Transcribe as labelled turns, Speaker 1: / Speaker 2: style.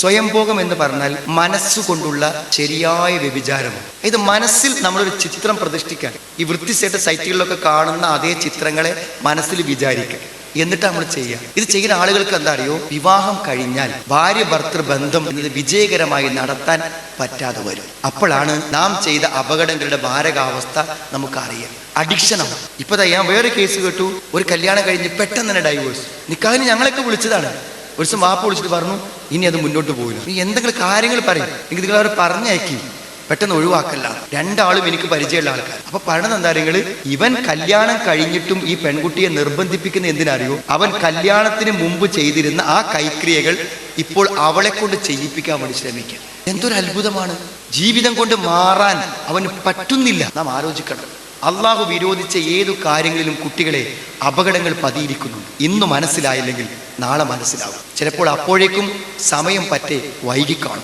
Speaker 1: സ്വയംഭോഗം എന്ന് പറഞ്ഞാൽ മനസ്സുകൊണ്ടുള്ള ശരിയായ വ്യഭിചാരമാണ്. ഇത് മനസ്സിൽ നമ്മളൊരു ചിത്രം പ്രതിഷ്ഠിക്കാൻ ഈ വൃത്തിസേട്ട സൈറ്റുകളിലൊക്കെ കാണുന്ന അതേ ചിത്രങ്ങളെ മനസ്സിൽ വിചാരിക്കുക എന്നിട്ട് നമ്മൾ ചെയ്യുക. ഇത് ചെയ്യുന്ന ആളുകൾക്ക് എന്താ അറിയോ? വിവാഹം കഴിഞ്ഞാൽ ഭാര്യ ഭർത്തൃ ബന്ധം എന്നത് വിജയകരമായി നടത്താൻ പറ്റാതെ വരും. അപ്പോഴാണ് നാം ചെയ്ത അപകടങ്ങളുടെ ഭാരകാവസ്ഥ നമുക്കറിയാം. അഡിക്ഷനാണ് ഇപ്പൊ ഞാൻ വേറെ കേസ് കേട്ടു. ഒരു കല്യാണം കഴിഞ്ഞ് പെട്ടെന്ന് തന്നെ ഡൈവോഴ്സ് നിക്കാഹിന് ഞങ്ങളൊക്കെ വിളിച്ചതാണ്. ഒരു ദിവസം വാപ്പ് വിളിച്ചിട്ട് പറഞ്ഞു ഇനി അത് മുന്നോട്ട് പോയില്ല നീ എന്തെങ്കിലും കാര്യങ്ങൾ പറയും. എനിക്ക് നിങ്ങൾ അവരെ പറഞ്ഞയക്കി. പെട്ടെന്ന് ഒഴിവാക്കല്ല. രണ്ടാളും എനിക്ക് പരിചയമുള്ള ആൾക്കാർ അപ്പൊ പറയണത് എന്താ നിങ്ങൾ ഇവൻ കല്യാണം കഴിഞ്ഞിട്ടും ഈ പെൺകുട്ടിയെ നിർബന്ധിപ്പിക്കുന്ന എന്തിനറിയോ? അവൻ കല്യാണത്തിന് മുമ്പ് ചെയ്തിരുന്ന ആ കൈക്രിയകൾ ഇപ്പോൾ അവളെ കൊണ്ട് ചെയ്യിപ്പിക്കാൻ വേണ്ടി ശ്രമിക്കുക. എന്തൊരു അത്ഭുതമാണ്. ജീവിതം കൊണ്ട് മാറാൻ അവന് പറ്റുന്നില്ല. നാം ആലോചിക്കണം. അള്ളാഹു വിരോധിച്ച ഏതു കാര്യങ്ങളിലും കുട്ടികളെ അപകടങ്ങൾ പതിയിരിക്കുന്നുണ്ട്. ഇന്ന് മനസ്സിലായില്ലെങ്കിൽ നാളെ മനസ്സിലാവും. ചിലപ്പോൾ അപ്പോഴേക്കും സമയം പറ്റേ വൈകിക്കാണും